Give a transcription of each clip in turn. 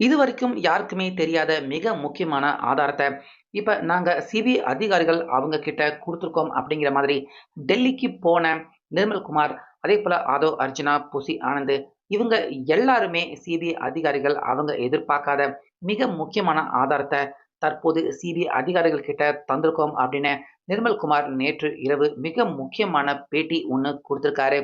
இது வரைக்கும் யாருக்குமே தெரியாத மிக முக்கியமான ஆதாரத்தை இப்ப நாங்க சிபிஐ அதிகாரிகள் அவங்க கிட்ட கொடுத்துருக்கோம் அப்படிங்கிற மாதிரி டெல்லிக்கு போன நிர்மல்குமார் அதே போல ஆதோ அர்ஜுனா புசி ஆனந்த் இவங்க எல்லாருமே சிபிஐ அதிகாரிகள் அவங்க எதிர்பார்க்காத மிக முக்கியமான ஆதாரத்தை தற்போது சிபிஐ அதிகாரிகள் கிட்ட தந்திருக்கோம் அப்படின்னு நிர்மல்குமார் நேற்று இரவு மிக முக்கியமான பேட்டி ஒன்று கொடுத்துருக்காரு.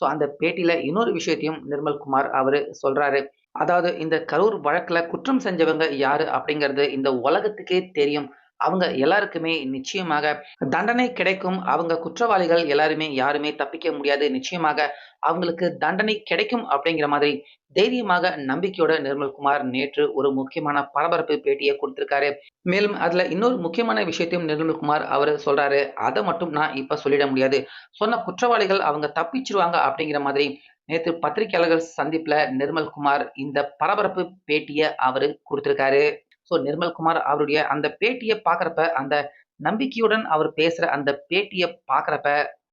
ஸோ அந்த பேட்டியில இன்னொரு விஷயத்தையும் நிர்மல்குமார் அவரு சொல்றாரு. அதாவது இந்த கரூர் வழக்குல குற்றம் செஞ்சவங்க யாரு அப்படிங்கிறது இந்த உலகத்துக்கே தெரியும். அவங்க எல்லாருக்குமே நிச்சயமாக தண்டனை கிடைக்கும். அவங்க குற்றவாளிகள் எல்லாருமே யாருமே தப்பிக்க முடியாது. நிச்சயமாக அவங்களுக்கு தண்டனை கிடைக்கும் அப்படிங்கிற மாதிரி தைரியமாக நம்பிக்கையோட நிர்மல்குமார் நேற்று ஒரு முக்கியமான பரபரப்பு பேட்டியை கொடுத்திருக்காரு. மேலும் அதுல இன்னொரு முக்கியமான விஷயத்தையும் நிர்மல்குமார் அவர் சொல்றாரு. அதை மட்டும் நான் இப்ப சொல்லிட முடியாது. சொன்ன குற்றவாளிகள் அவங்க தப்பிச்சிருவாங்க அப்படிங்கிற மாதிரி நேற்று பத்திரிகையாளர்கள் சந்திப்புல நிர்மல்குமார் இந்த பரபரப்பு பேட்டியை அவரு கொடுத்திருக்காரு. ஸோ நிர்மல்குமார் அவருடைய அந்த பேட்டியை பார்க்குறப்ப அந்த நம்பிக்கையுடன் அவர் பேசுற அந்த பேட்டியை பார்க்குறப்ப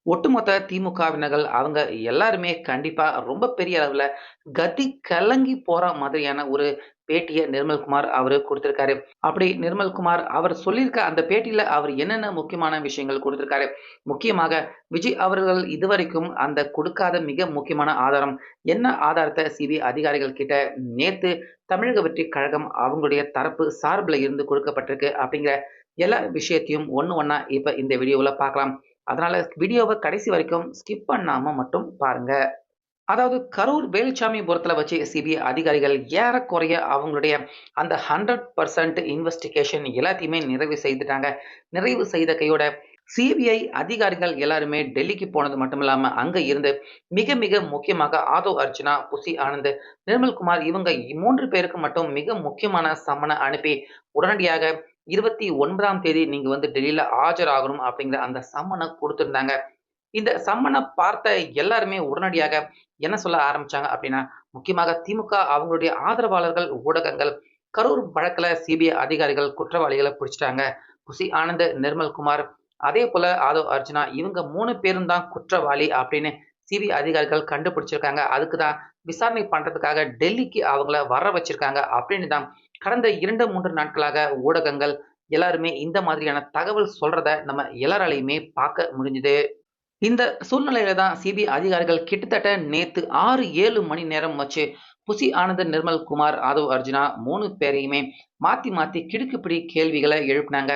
ஒட்டுமொத்த திமுகவினர்கள் அவங்க எல்லாருமே கண்டிப்பா ரொம்ப பெரிய அளவுல கதி கலங்கி போற மாதிரியான ஒரு பேட்டியை நிர்மல்குமார் அவரு கொடுத்திருக்காரு. அப்படி நிர்மல்குமார் அவர் சொல்லியிருக்க அந்த பேட்டியில அவர் என்னென்ன முக்கியமான விஷயங்கள் கொடுத்திருக்காரு? முக்கியமாக விஜய் அவர்கள் இதுவரைக்கும் அந்த கொடுக்காத மிக முக்கியமான ஆதாரம் என்ன ஆதாரத்தை சிபிஐ அதிகாரிகள் கிட்ட நேத்து தமிழக வெற்றி கழகம் அவங்களுடைய தரப்பு சார்பில் இருந்து கொடுக்கப்பட்டிருக்கு அப்படிங்கிற எல்லா விஷயத்தையும் ஒன்று ஒன்றா இப்போ இந்த வீடியோவில் பார்க்கலாம். அதனால் வீடியோவை கடைசி வரைக்கும் ஸ்கிப் பண்ணாமல் மட்டும் பாருங்கள் அதாவது கரூர் வேலுச்சாமிபுரத்தில் வச்சு சிபிஐ அதிகாரிகள் ஏறக்குறைய அவங்களுடைய அந்த ஹண்ட்ரட் பர்சன்ட் இன்வெஸ்டிகேஷன் எல்லாத்தையுமே நிறைவு செய்துட்டாங்க. நிறைவு செய்த கையோட சிபிஐ அதிகாரிகள் எல்லாருமே டெல்லிக்கு போனது மட்டும் இல்லாமல் அங்கே இருந்து மிக மிக முக்கியமாக ஆதோ அர்ஜுனா புசி ஆனந்த் நிர்மல்குமார் இவங்க மூன்று பேருக்கு மட்டும் மிக முக்கியமான சம்மனை அனுப்பி உடனடியாக இருபத்தி ஒன்பதாம் தேதி நீங்க வந்து டெல்லியில ஆஜராகணும் அப்படிங்கிற அந்த சம்மனை கொடுத்துருந்தாங்க. இந்த சம்மனை பார்த்த எல்லாருமே உடனடியாக என்ன சொல்ல ஆரம்பிச்சாங்க அப்படின்னா முக்கியமாக திமுக அவங்களுடைய ஆதரவாளர்கள் ஊடகங்கள் கரூர் வழக்கில் சிபிஐ அதிகாரிகள் குற்றவாளிகளை பிடிச்சிட்டாங்க. குசி ஆனந்த் நிர்மல்குமார் அதே போல ஆதவ் அர்ஜுனா இவங்க மூணு பேரும் தான் குற்றவாளி அப்படின்னு சிபிஐ அதிகாரிகள் கண்டுபிடிச்சிருக்காங்க. அதுக்கு தான் விசாரணை பண்றதுக்காக டெல்லிக்கு அவங்கள வர வச்சிருக்காங்க அப்படின்னு தான் கடந்த இரண்டு மூன்று நாட்களாக ஊடகங்கள் எல்லாருமே இந்த மாதிரியான தகவல் சொல்றத நம்ம எல்லாராலையுமே பார்க்க முடிஞ்சுது. இந்த சூழ்நிலையில தான் சிபிஐ அதிகாரிகள் கிட்டத்தட்ட நேத்து ஆறு ஏழு மணி நேரம் வச்சு புசி ஆனந்த நிர்மல் குமார் ஆதவ் அர்ஜுனா மூணு பேரையுமே மாத்தி மாத்தி கிடுக்குப்பிடி கேள்விகளை எழுப்பினாங்க.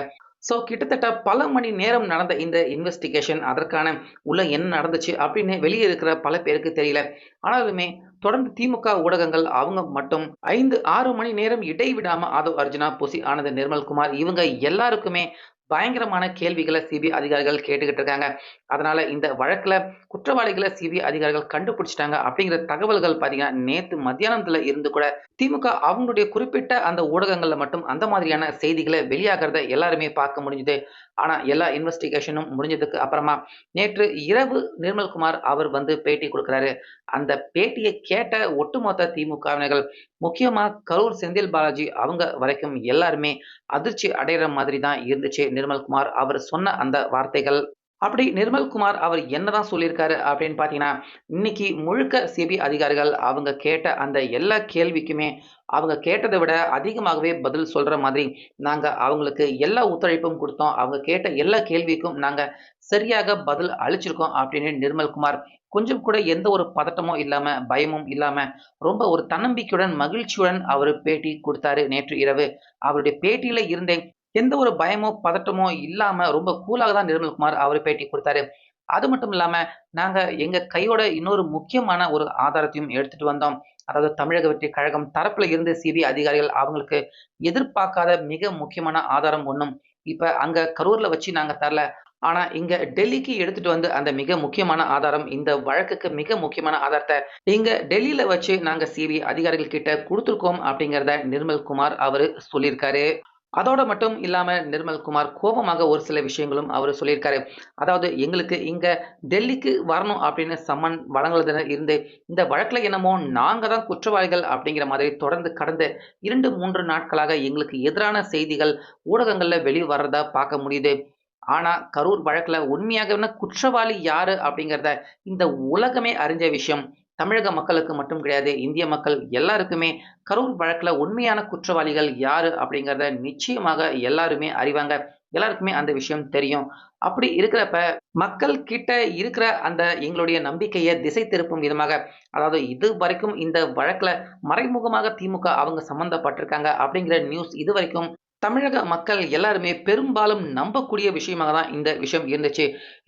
ஸோ கிட்டத்தட்ட பல மணி நேரம் நடந்த இந்த இன்வெஸ்டிகேஷன் அதற்கான உள்ள என்ன நடந்துச்சு அப்படின்னு வெளியே இருக்கிற பல பேருக்கு தெரியல. ஆனாலுமே தொடர்ந்து திமுக ஊடகங்கள் அவங்க மட்டும். ஐந்து ஆறு மணி நேரம் இடைவிடாம ஆதவ் அர்ஜுனா புசி ஆனந்த் நிர்மல்குமார் இவங்க எல்லாருக்குமே பயங்கரமான கேள்விகளை சிபிஐ அதிகாரிகள் கேட்டுக்கிட்டு இருக்காங்க. அதனால இந்த வழக்கில் குற்றவாளிகளை சிபிஐ அதிகாரிகள் கண்டுபிடிச்சிட்டாங்க அப்படிங்கிற தகவல்கள் பார்த்தீங்கன்னா நேத்து மத்தியானத்துல இருந்து கூட திமுக அவங்களுடைய குறிப்பிட்ட அந்த ஊடகங்கள்ல மட்டும் அந்த மாதிரியான செய்திகளை வெளியாகிறத எல்லாருமே பார்க்க முடிஞ்சுது. ஆனா எல்லா இன்வெஸ்டிகேஷனும் முடிஞ்சதுக்கு அப்புறமா நேற்று இரவு நிர்மல்குமார் அவர் வந்து பேட்டி கொடுக்குறாரு. அந்த பேட்டியை கேட்ட ஒட்டுமொத்த திமுகவினர்கள் முக்கியமாக கரூர் செந்தில் பாலாஜி அவங்க வரைக்கும் எல்லாருமே அதிர்ச்சி அடைகிற மாதிரி தான் இருந்துச்சு. நிர்மல்குமார் அவர் சொன்ன அந்த வார்த்தைகள் அப்படி நிர்மல்குமார் அவர் என்னதான் சொல்லியிருக்காரு அப்படின்னு பார்த்தீங்கன்னா இன்னைக்கு முழுக்க சிபி அதிகாரிகள் அவங்க கேட்ட அந்த எல்லா கேள்விக்குமே அவங்க கேட்டதை விட அதிகமாகவே பதில் சொல்ற மாதிரி நாங்கள் அவங்களுக்கு எல்லா ஒத்துழைப்பும் கொடுத்தோம். அவங்க கேட்ட எல்லா கேள்விக்கும் நாங்கள் சரியாக பதில் அளிச்சிருக்கோம் அப்படின்னு நிர்மல்குமார் கொஞ்சம் கூட எந்த ஒரு பதட்டமும் இல்லாம பயமும் இல்லாம ரொம்ப ஒரு தன்னம்பிக்கையுடன் மகிழ்ச்சியுடன் அவர் பேட்டி கொடுத்தாரு நேற்று இரவு. அவருடைய பேட்டியில இருந்தே எந்த ஒரு பயமோ பதட்டமோ இல்லாம ரொம்ப கூலாக தான் நிர்மல்குமார் அவர் பேட்டி கொடுத்தாரு. அது மட்டும் இல்லாம நாங்க எங்க கையோட இன்னொரு முக்கியமான ஒரு ஆதாரத்தையும் எடுத்துட்டு வந்தோம். அதாவது தமிழக வெற்றி கழகம் தரப்புல இருந்து சிபிஐ அதிகாரிகள் அவங்களுக்கு எதிர்பார்க்காத மிக முக்கியமான ஆதாரம் ஒன்றும் இப்ப அங்க கரூர்ல வச்சு நாங்க தரல. ஆனா இங்க டெல்லிக்கு எடுத்துட்டு வந்து அந்த மிக முக்கியமான ஆதாரம் இந்த வழக்குக்கு மிக முக்கியமான ஆதாரத்தை இங்க டெல்லியில வச்சு நாங்க சிபிஐ அதிகாரிகள் கிட்ட கொடுத்துருக்கோம் அப்படிங்கிறத நிர்மல்குமார் அவரு சொல்லியிருக்காரு. அதோட மட்டும் இல்லாமல் நிர்மல்குமார் கோபமாக ஒரு சில விஷயங்களும் அவர் சொல்லியிருக்காரு. அதாவது எங்களுக்கு இங்கே டெல்லிக்கு வரணும் அப்படின்னு சம்மன் வழங்குறதுல இருந்து இந்த வழக்கில் என்னமோ நாங்கள் தான் குற்றவாளிகள் அப்படிங்கிற மாதிரி தொடர்ந்து கடந்த இரண்டு மூன்று நாட்களாக எங்களுக்கு எதிரான செய்திகள் ஊடகங்களில் வெளியே வர்றதா பார்க்க முடியுது. ஆனால் கரூர் வழக்கில் உண்மையாக குற்றவாளி யாரு அப்படிங்கிறத இந்த உலகமே அறிஞ்ச விஷயம். தமிழக மக்களுக்கு மட்டும் கிடையாது இந்திய மக்கள் எல்லாருக்குமே கரூர் வழக்குல உண்மையான குற்றவாளிகள் யாரு அப்படிங்கிறத நிச்சயமாக எல்லாருமே அறிவாங்க. எல்லாருக்குமே அந்த விஷயம் தெரியும். அப்படி இருக்கிறப்ப மக்கள் கிட்ட இருக்கிற அந்த எங்களுடைய நம்பிக்கையை திசை திருப்பும் விதமாக அதாவது இது வரைக்கும் இந்த வழக்கில் மறைமுகமாக திமுக அவங்க சம்மந்தப்பட்டிருக்காங்க அப்படிங்கிற நியூஸ் இது வரைக்கும் தமிழக மக்கள் எல்லாருமே பெரும்பாலும் நம்பக்கூடிய விஷயமாக தான் இந்த விஷயம் இருந்துச்சு.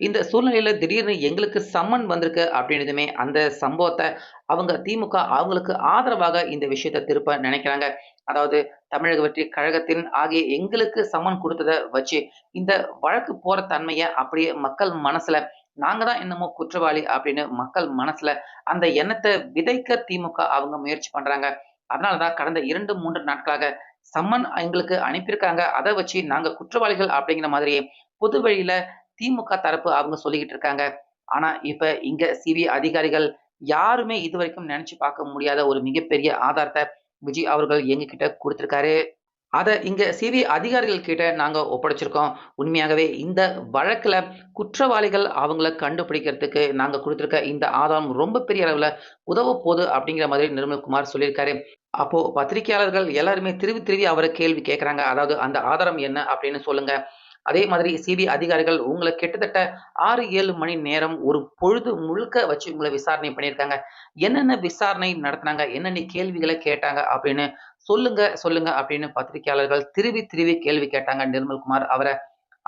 இந்த சூழ்நிலையில் திடீர்னு எங்களுக்கு சம்மன் வந்திருக்கு அப்படின்னதுமே அந்த சம்பவத்தை அவங்க திமுக அவங்களுக்கு ஆதரவாக இந்த விஷயத்தை திருப்ப நினைக்கிறாங்க. அதாவது தமிழக வெற்றி கழகத்தின் ஆகிய எங்களுக்கு சம்மன் கொடுத்ததை வச்சு இந்த வழக்கு போற தன்மையை அப்படியே மக்கள் மனசுல நாங்க தான் என்னமோ குற்றவாளி அப்படின்னு மக்கள் மனசுல அந்த எண்ணத்தை விதைக்க திமுக அவங்க முயற்சி பண்றாங்க. அதனாலதான் கடந்த இரண்டு மூன்று நாட்களாக சம்மன் எங்களுக்கு அனுப்பியிருக்காங்க. அதை வச்சு நாங்க குற்றவாளிகள் அப்படிங்கிற மாதிரியே பொது வழியில திமுக தரப்பு அவங்க சொல்லிக்கிட்டு இருக்காங்க. ஆனா இப்ப இங்க சிபிஐ அதிகாரிகள் யாருமே இது வரைக்கும் நினைச்சு பார்க்க முடியாத ஒரு மிகப்பெரிய ஆதாரத்தை விஜய் அவர்கள் எங்ககிட்ட கொடுத்திருக்காரு. அதை இங்க சிபிஐ அதிகாரிகள் கிட்ட நாங்க ஒப்படைச்சிருக்கோம். உண்மையாகவே இந்த வழக்குல குற்றவாளிகள் அவங்கள கண்டுபிடிக்கிறதுக்கு நாங்க கொடுத்துருக்க இந்த ஆதாரம் ரொம்ப பெரிய அளவுல உதவ போகுது அப்படிங்கிற மாதிரி நிர்மல்குமார் சொல்லியிருக்காரு. அப்போ பத்திரிகையாளர்கள் எல்லாருமே திருவி திருவி அவரை கேள்வி கேட்கறாங்க அதாவது அந்த ஆதாரம் என்ன அப்படின்னு சொல்லுங்க. அதே மாதிரி சிபிஐ அதிகாரிகள் உங்களை கிட்டத்தட்ட ஆறு ஏழு மணி நேரம் ஒரு பொழுது முழுக்க வச்சு உங்களை விசாரணை பண்ணியிருக்காங்க. என்னென்ன விசாரணை நடத்தினாங்க? என்னென்ன கேள்விகளை கேட்டாங்க? அப்படின்னு சொல்லுங்க சொல்லுங்க அப்படின்னு பத்திரிகையாளர்கள் திருவி திருவி கேள்வி கேட்டாங்க. நிர்மல்குமார் அவரை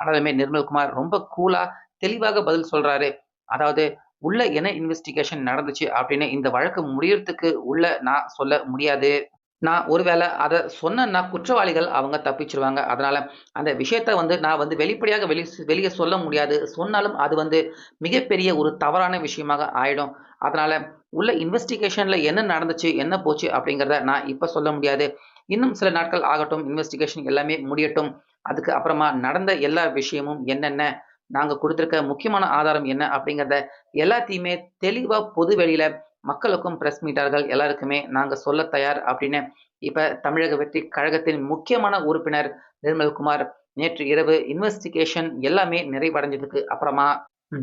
ஆனாலுமே நிர்மல்குமார் ரொம்ப கூலா தெளிவாக பதில் சொல்றாரு. அதாவது உள்ள என்ன இன்வெஸ்டிகேஷன் நடந்துச்சு அப்படின்னு இந்த வழக்கு முடியறதுக்கு உள்ள நான் சொல்ல முடியாது. நான் ஒருவேளை அதை சொன்னேன்னா குற்றவாளிகள் அவங்க தப்பிச்சிருவாங்க. அதனால அந்த விஷயத்த வந்து நான் வந்து வெளிப்படையாக வெளி வெளியே சொல்ல முடியாது. சொன்னாலும் அது வந்து மிகப்பெரிய ஒரு தவறான விஷயமாக ஆயிடும். அதனால உள்ள இன்வெஸ்டிகேஷன்ல என்ன நடந்துச்சு என்ன போச்சு அப்படிங்கிறத நான் இப்போ சொல்ல முடியாது. இன்னும் சில நாட்கள் ஆகட்டும் இன்வெஸ்டிகேஷன் எல்லாமே முடியட்டும். அதுக்கு அப்புறமா நடந்த எல்லா விஷயமும் என்னென்ன நாங்கள் கொடுத்துருக்க முக்கியமான ஆதாரம் என்ன அப்படிங்கிறத எல்லாத்தையுமே தெளிவாக பொது வெளியில் மக்களுக்கும் பிரஸ் மீட்டார்கள் எல்லாருக்குமே நாங்க சொல்ல தயார் அப்படின்னு இப்போ தமிழக வெற்றி கழகத்தின் முக்கியமான உறுப்பினர் நிர்மல்குமார் நேற்று இரவு இன்வெஸ்டிகேஷன் எல்லாமே நிறைவடைஞ்சதுக்கு அப்புறமா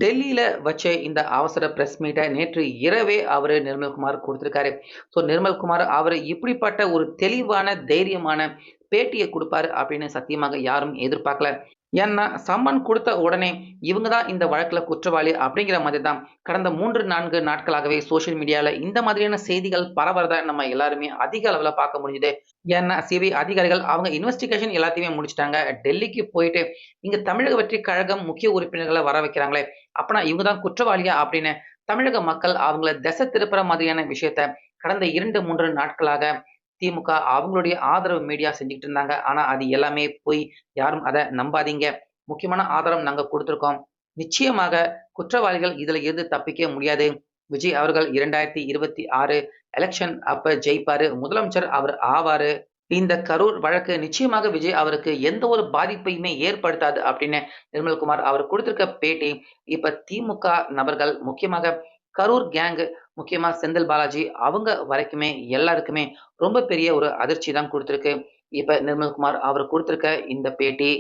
டெல்லியில வச்ச இந்த அவசர பிரஸ் மீட்டை நேற்று இரவே அவர் நிர்மல்குமார் கொடுத்துருக்காரு. ஸோ நிர்மல்குமார் அவர் இப்படிப்பட்ட ஒரு தெளிவான தைரியமான பேட்டியை கொடுப்பாரு அப்படின்னு சத்தியமாக யாரும் எதிர்பார்க்கல. ஏன்னா சம்மன் கொடுத்த உடனே இவங்க தான் இந்த வழக்குல குற்றவாளி அப்படிங்கிற மாதிரி தான் கடந்த மூன்று நான்கு நாட்களாகவே சோசியல் மீடியால இந்த மாதிரியான செய்திகள் பரவறத நம்ம எல்லாருமே அதிக அளவில் பார்க்க முடிஞ்சுது. ஏன்னா சிபிஐ அதிகாரிகள் அவங்க இன்வெஸ்டிகேஷன் எல்லாத்தையுமே முடிச்சிட்டாங்க. டெல்லிக்கு போயிட்டு இங்க தமிழக வெற்றி கழகம் முக்கிய உறுப்பினர்களை வர வைக்கிறாங்களே அப்பனா இவங்க தான் குற்றவாளியா அப்படின்னு தமிழக மக்கள் அவங்கள திசை திருப்புற மாதிரியான விஷயத்த கடந்த இரண்டு மூன்று நாட்களாக திமுக அவங்களுடைய ஆதரவு மீடியா செஞ்சுக்கிட்டு இருந்தாங்க. ஆனா அது எல்லாமே போய் யாரும் அதை நம்பாதீங்க. முக்கியமான ஆதாரம் நாங்க கொடுத்துருக்கோம். நிச்சயமாக குற்றவாளிகள் இதுல இருந்து தப்பிக்க முடியாது. விஜய் அவர்கள் இரண்டாயிரத்தி இருபத்தி ஆறு எலெக்ஷன் அப்ப ஜெயிப்பாரு. முதலமைச்சர் அவர் ஆவாரு. இந்த கரூர் வழக்கு நிச்சயமாக விஜய் அவருக்கு எந்த ஒரு பாதிப்பையுமே ஏற்படுத்தாது அப்படின்னு நிர்மல்குமார் அவர் கொடுத்திருக்க பேட்டி. இப்ப திமுக நபர்கள் முக்கியமாக கரூர் கேங்கு முக்கியமா செந்தில் பாலாஜி அவங்க வரைக்குமே எல்லாருக்குமே ரொம்ப பெரிய ஒரு அதிர்ச்சி தான் கொடுத்துருக்கு. இப்ப நிர்மல்குமார் அவர் கொடுத்திருக்க இந்த பேட்டி